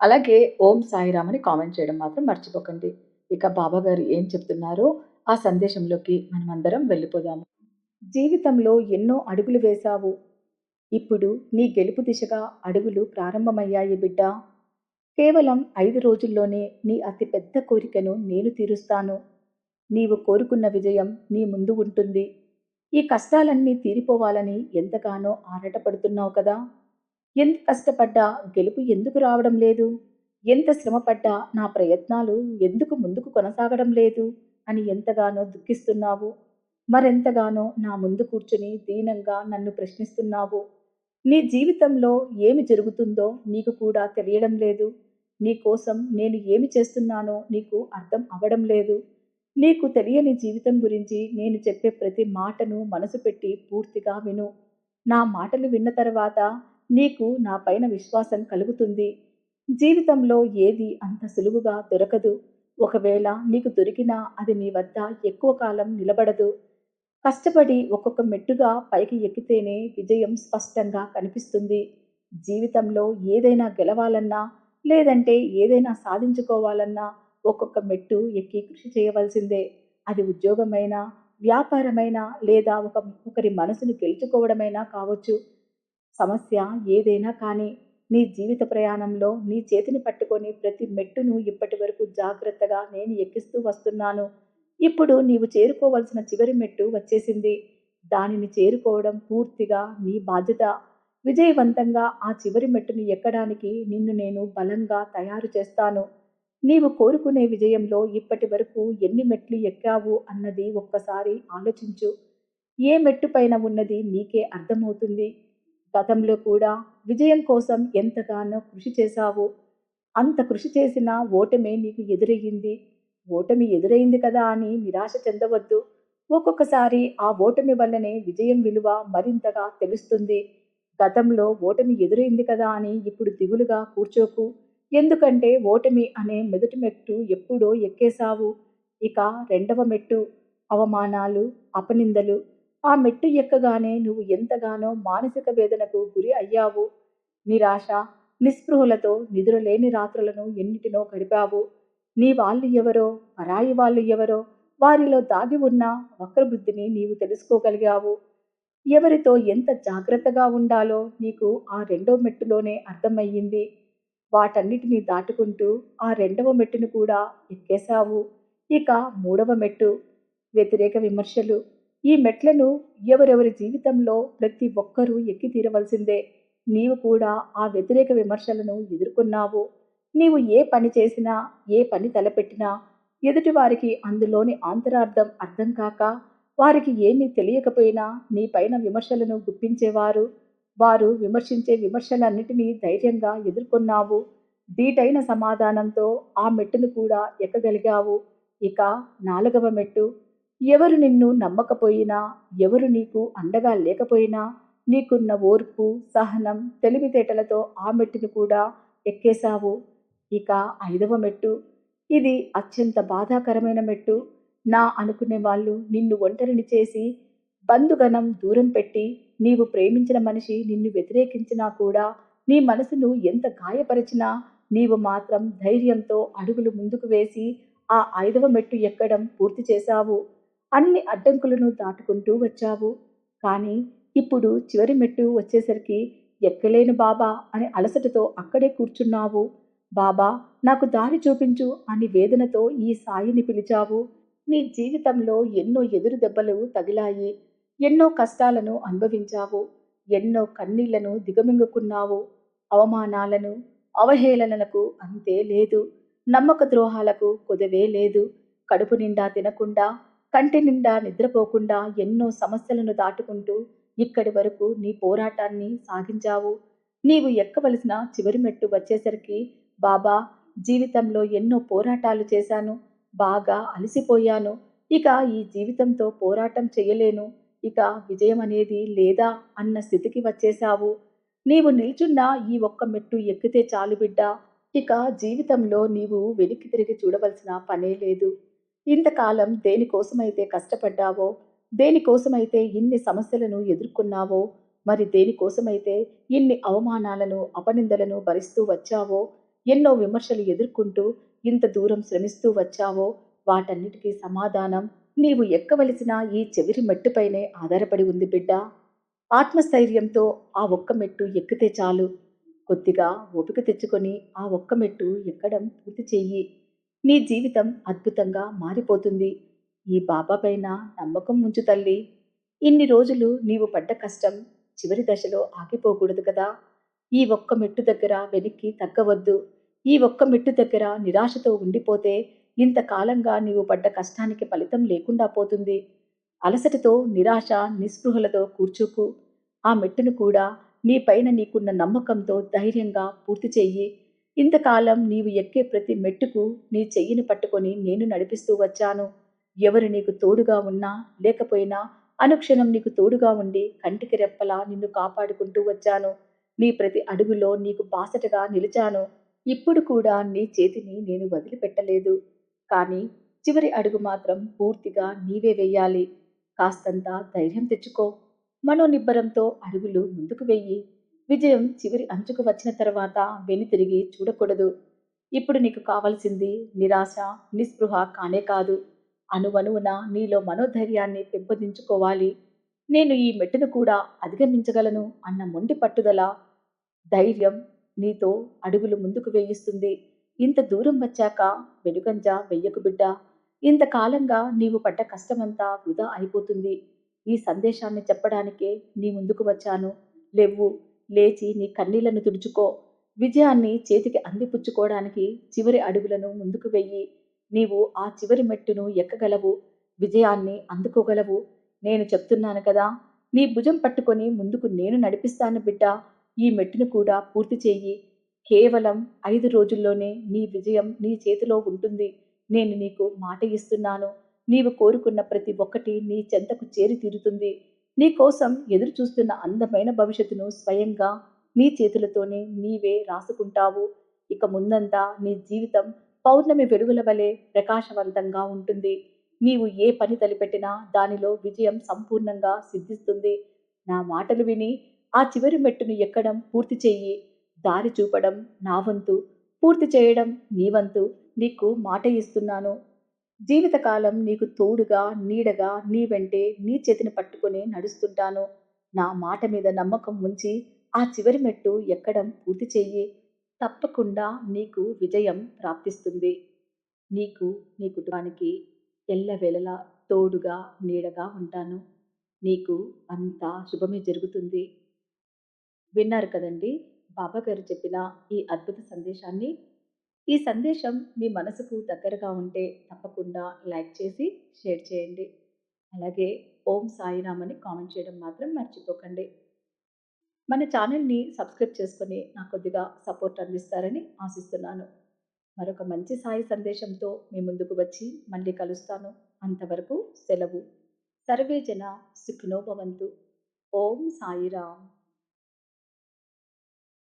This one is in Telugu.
అలాగే ఓం సాయిరామ్ అని కామెంట్ చేయడం మాత్రం మర్చిపోకండి. ఇక బాబా గారు ఏం చెప్తున్నారో ఆ సందేశంలోకి మనమందరం వెళ్ళిపోదాము. జీవితంలో ఎన్నో అడుగులు వేశావు. ఇప్పుడు నీ గెలుపు దిశగా అడుగులు ప్రారంభమయ్యాయి బిడ్డ. కేవలం ఐదు రోజుల్లోనే నీ అతి పెద్ద కోరికను నేను తీరుస్తాను. నీవు కోరుకున్న విజయం నీ ముందు ఉంటుంది. ఈ కష్టాలన్నీ తీరిపోవాలని ఎంతగానో ఆరాటపడుతున్నావు కదా. ఎంత కష్టపడ్డా గెలుపు ఎందుకు రావడం లేదు? ఎంత శ్రమపడ్డా నా ప్రయత్నాలు ఎందుకు ముందుకు కొనసాగడం లేదు? అని ఎంతగానో దుఃఖిస్తున్నావు. మరెంతగానో నా ముందు కూర్చుని దీనంగా నన్ను ప్రశ్నిస్తున్నావు. నీ జీవితంలో ఏమి జరుగుతుందో నీకు కూడా తెలియడం లేదు. నీ కోసం నేను ఏమి చేస్తున్నానో నీకు అర్థం అవ్వడం లేదు. నీకు తెలియని జీవితం గురించి నేను చెప్పే ప్రతి మాటను మనసు పెట్టి పూర్తిగా విను. నా మాటలు విన్న తర్వాత నీకు నా పైన విశ్వాసం కలుగుతుంది. జీవితంలో ఏది అంత సులువుగా దొరకదు. ఒకవేళ నీకు దొరికినా అది నీ వద్ద ఎక్కువ కాలం నిలబడదు. కష్టపడి ఒక్కొక్క మెట్టుగా పైకి ఎక్కితేనే విజయం స్పష్టంగా కనిపిస్తుంది. జీవితంలో ఏదైనా గెలవాలన్నా లేదంటే ఏదైనా సాధించుకోవాలన్నా ఒక్కొక్క మెట్టు ఎక్కి కృషి చేయవలసిందే. అది ఉద్యోగమైనా వ్యాపారమైనా లేదా ఒక ఒకరి మనసును గెలుచుకోవడమైనా కావచ్చు. సమస్య ఏదైనా కానీ నీ జీవిత ప్రయాణంలో నీ చేతిని పట్టుకొని ప్రతి మెట్టును ఇప్పటి వరకు జాగ్రత్తగా నేను ఎక్కిస్తూ వస్తున్నాను. ఇప్పుడు నీవు చేరుకోవలసిన చివరి మెట్టు వచ్చేసింది. దానిని చేరుకోవడం పూర్తిగా నీ బాధ్యత. విజయవంతంగా ఆ చివరి మెట్టును ఎక్కడానికి నిన్ను నేను బలంగా తయారు చేస్తాను. నీవు కోరుకునే విజయంలో ఇప్పటి వరకు ఎన్ని మెట్లు ఎక్కావు అన్నది ఒక్కసారి ఆలోచించు. ఏ మెట్టు పైన ఉన్నది నీకే అర్థమవుతుంది. గతంలో కూడా విజయం కోసం ఎంతగానో కృషి చేశావు. అంత కృషి చేసిన ఓటమే నీకు ఎదురయ్యింది. ఓటమి ఎదురైంది కదా అని నిరాశ చెందవద్దు. ఒక్కొక్కసారి ఆ ఓటమి వల్లనే విజయం విలువ మరింతగా తెలుస్తుంది. గతంలో ఓటమి ఎదురైంది కదా అని ఇప్పుడు దిగులుగా కూర్చోకు. ఎందుకంటే ఓటమి అనే మొదటి మెట్టు ఎప్పుడో ఎక్కేశావు. ఇక రెండవ మెట్టు అవమానాలు అపనిందలు ఆ మెట్టు ఎక్కగానే నువ్వు ఎంతగానో మానసిక వేదనకు గురి అయ్యావు. నిరాశ నిస్పృహలతో నిద్రలేని రాత్రులను ఎన్నిటినో గడిపావు. నీ వాళ్ళు ఎవరో పరాయి వాళ్ళు ఎవరో వారిలో దాగి ఉన్న వక్రబుద్ధిని నీవు తెలుసుకోగలిగావు. ఎవరితో ఎంత జాగ్రత్తగా ఉండాలో నీకు ఆ రెండో మెట్టులోనే అర్థమయ్యింది. వాటన్నిటినీ దాటుకుంటూ ఆ రెండవ మెట్టును కూడా ఎక్కేశావు. ఇక మూడవ మెట్టు. వ్యతిరేక విమర్శలు. ఈ మెట్లను ఎవరెవరి జీవితంలో ప్రతి ఒక్కరూ ఎక్కి తీరవలసిందే నీవు కూడా ఆ వ్యతిరేక విమర్శలను ఎదుర్కొన్నావు. నీవు ఏ పని చేసినా ఏ పని తలపెట్టినా ఎదుటివారికి అందులోని ఆంతరార్థం అర్థం కాక వారికి ఏమీ తెలియకపోయినా నీ పైన విమర్శలను గుప్పించేవారు. వారు విమర్శించే విమర్శలన్నిటినీ ధైర్యంగా ఎదుర్కొన్నావు. దీటైన సమాధానంతో ఆ మెట్టును కూడా ఎక్కగలిగావు. ఇక నాలుగవ మెట్టు ఎవరు నిన్ను నమ్మకపోయినా ఎవరు నీకు అండగా లేకపోయినా నీకున్న ఓర్పు సహనం తెలివితేటలతో ఆ మెట్టును కూడా ఎక్కేశావు. ఇక ఐదవ మెట్టు. ఇది అత్యంత బాధాకరమైన మెట్టు. నా అనుకునే వాళ్ళు నిన్ను ఒంటరిని చేసి బంధుగణం దూరం పెట్టి నీవు ప్రేమించిన మనిషి నిన్ను వ్యతిరేకించినా కూడా నీ మనసును ఎంత గాయపరిచినా నీవు మాత్రం ధైర్యంతో అడుగులు ముందుకు వేసి ఆ ఐదవ మెట్టు ఎక్కడం పూర్తి చేశావు. అన్ని అడ్డంకులను దాటుకుంటూ వచ్చావు. కానీ ఇప్పుడు చివరి మెట్టు వచ్చేసరికి ఎక్కలేను బాబా అని అలసటతో అక్కడే కూర్చున్నావు. బాబా నాకు దారి చూపించు అని వేదనతో ఈ సాయిని పిలిచావు. నీ జీవితంలో ఎన్నో ఎదురు దెబ్బలు తగిలాయి. ఎన్నో కష్టాలను అనుభవించావు. ఎన్నో కన్నీళ్ళను దిగమింగుకున్నావు. అవమానాలను అవహేళనలకు అంతే లేదు. నమ్మక ద్రోహాలకు కొదవే లేదు. కడుపు నిండా తినకుండా కంటి నిండా నిద్రపోకుండా ఎన్నో సమస్యలను దాటుకుంటూ ఇక్కడి వరకు నీ పోరాటాన్ని సాగించావు. నీవు ఎక్కవలసిన చివరి మెట్టు వచ్చేసరికి బాబా జీవితంలో ఎన్నో పోరాటాలు చేశాను. బాగా అలసిపోయాను. ఇక ఈ జీవితంతో పోరాటం చేయలేను. ఇక విజయం అనేది లేదా అన్న స్థితికి వచ్చేశావు. నీవు నిల్చున్న ఈ ఒక్క మెట్టు ఎక్కితే చాలు బిడ్డ. ఇక జీవితంలో నీవు వెనక్కి తిరిగి చూడవలసిన పనే లేదు. ఇంతకాలం దేనికోసమైతే కష్టపడ్డావో దేనికోసమైతే ఇన్ని సమస్యలను ఎదుర్కొన్నావో మరి దేనికోసమైతే ఇన్ని అవమానాలను అపనిందలను భరిస్తూ వచ్చావో ఎన్నో విమర్శలు ఎదుర్కొంటూ ఇంత దూరం శ్రమిస్తూ వచ్చావో వాటన్నిటికీ సమాధానం నీవు ఎక్కవలసిన ఈ చివరి మెట్టుపైనే ఆధారపడి ఉంది బిడ్డ. ఆత్మస్థైర్యంతో ఆ ఒక్క మెట్టు ఎక్కితే చాలు. కొద్దిగా ఓపిక తెచ్చుకొని ఆ ఒక్క మెట్టు ఎక్కడం పూర్తి చెయ్యి. నీ జీవితం అద్భుతంగా మారిపోతుంది. ఈ బాబా పైన నమ్మకం ఉంచు తల్లి. ఇన్ని రోజులు నీవు పడ్డ కష్టం చివరి దశలో ఆగిపోకూడదు కదా. ఈ ఒక్క మెట్టు దగ్గర వెనక్కి తగ్గవద్దు. ఈ ఒక్క మెట్టు దగ్గర నిరాశతో ఉండిపోతే ఇంతకాలంగా నీవు పడ్డ కష్టానికి ఫలితం లేకుండా పోతుంది. అలసటతో నిరాశ నిస్పృహలతో కూర్చోకు. ఆ మెట్టును కూడా నీ పైన నీకున్న నమ్మకంతో ధైర్యంగా పూర్తి చెయ్యి. ఇంతకాలం నీవు ఎక్కే ప్రతి మెట్టుకు నీ చెయ్యిని పట్టుకొని నేను నడిపిస్తూ వచ్చాను. ఎవరు నీకు తోడుగా ఉన్నా లేకపోయినా అనుక్షణం నీకు తోడుగా ఉండి కంటికి రెప్పలా నిన్ను కాపాడుకుంటూ వచ్చాను. నీ ప్రతి అడుగులో నీకు బాసటగా నిలిచాను. ఇప్పుడు కూడా నీ చేతిని నేను వదిలిపెట్టలేదు. కానీ చివరి అడుగు మాత్రం పూర్తిగా నీవే వెయ్యాలి కాస్తంత ధైర్యం తెచ్చుకో. మనోనిబ్బరంతో అడుగులు ముందుకు వెయ్యి విజయం చివరి అంచుకు వచ్చిన తర్వాత వెని తిరిగి చూడకూడదు. ఇప్పుడు నీకు కావాల్సింది నిరాశ నిస్పృహ కానే కాదు. అనువనువున నీలో మనోధైర్యాన్ని పెంపొందించుకోవాలి. నేను ఈ మెట్టును కూడా అధిగమించగలను అన్న మొండి పట్టుదల ధైర్యం నీతో అడుగులు ముందుకు వేయిస్తుంది. ఇంత దూరం వచ్చాక వెనుకంజ వెయ్యకు బిడ్డ. ఇంతకాలంగా నీవు పడ్డ కష్టమంతా వృధా అయిపోతుంది. ఈ సందేశాన్ని చెప్పడానికే నీ ముందుకు వచ్చాను. లేవు లేచి నీ కన్నీళ్ళను తుడుచుకో. విజయాన్ని చేతికి అందిపుచ్చుకోవడానికి చివరి అడుగులను ముందుకు వెయ్యి. నీవు ఆ చివరి మెట్టును ఎక్కగలవు. విజయాన్ని అందుకోగలవు. నేను చెప్తున్నాను కదా నీ భుజం పట్టుకొని ముందుకు నేను నడిపిస్తాను బిడ్డ. ఈ మెట్టును కూడా పూర్తి చేయి కేవలం ఐదు రోజుల్లోనే నీ విజయం నీ చేతిలో ఉంటుంది. నేను నీకు మాట ఇస్తున్నాను. నీవు కోరుకున్న ప్రతి ఒక్కటి నీ చెంతకు చేరి తీరుతుంది. నీ కోసం ఎదురు చూస్తున్న అందమైన భవిష్యత్తును స్వయంగా నీ చేతులతోనే నీవే రాసుకుంటావు. ఇక ముందంతా నీ జీవితం పౌర్ణమి వెలుగుల వలె ప్రకాశవంతంగా ఉంటుంది. నీవు ఏ పని తలిపెట్టినా దానిలో విజయం సంపూర్ణంగా సిద్ధిస్తుంది. నా మాటలు విని ఆ చివరి మెట్టును ఎక్కడం పూర్తి చెయ్యి. దారి చూపడం నా వంతు. పూర్తి చేయడం నీ వంతు. నీకు మాట ఇస్తున్నాను. జీవితకాలం నీకు తోడుగా నీడగా నీ వెంటే నీ చేతిని పట్టుకొని నడుస్తుంటాను. నా మాట మీద నమ్మకం ఉంచి ఆ చివరి మెట్టు ఎక్కడం పూర్తి చెయ్యి. తప్పకుండా నీకు విజయం ప్రాప్తిస్తుంది. నీకు నీ కుటుంబానికి ఎల్లవేళలా తోడుగా నీడగా ఉంటాను. నీకు అంతా శుభమే జరుగుతుంది. విన్నారు కదండి? బాబా గారు చెప్పిన ఈ అద్భుత సందేశాన్ని ఈ సందేశం మీ మనసుకు దగ్గరగా ఉంటే తప్పకుండా లైక్ చేసి షేర్ చేయండి. అలాగే ఓం సాయిరామ్ అని కామెంట్ చేయడం మాత్రం మర్చిపోకండి. మన ఛానల్ని సబ్స్క్రైబ్ చేసుకుని నాకు కొద్దిగా సపోర్ట్ అందిస్తారని ఆశిస్తున్నాను. మరొక మంచి సాయి సందేశంతో మీ ముందుకు వచ్చి మళ్ళీ కలుస్తాను. అంతవరకు సెలవు. సర్వే జన సుఖినోభవంతు ఓం సాయిరామ్.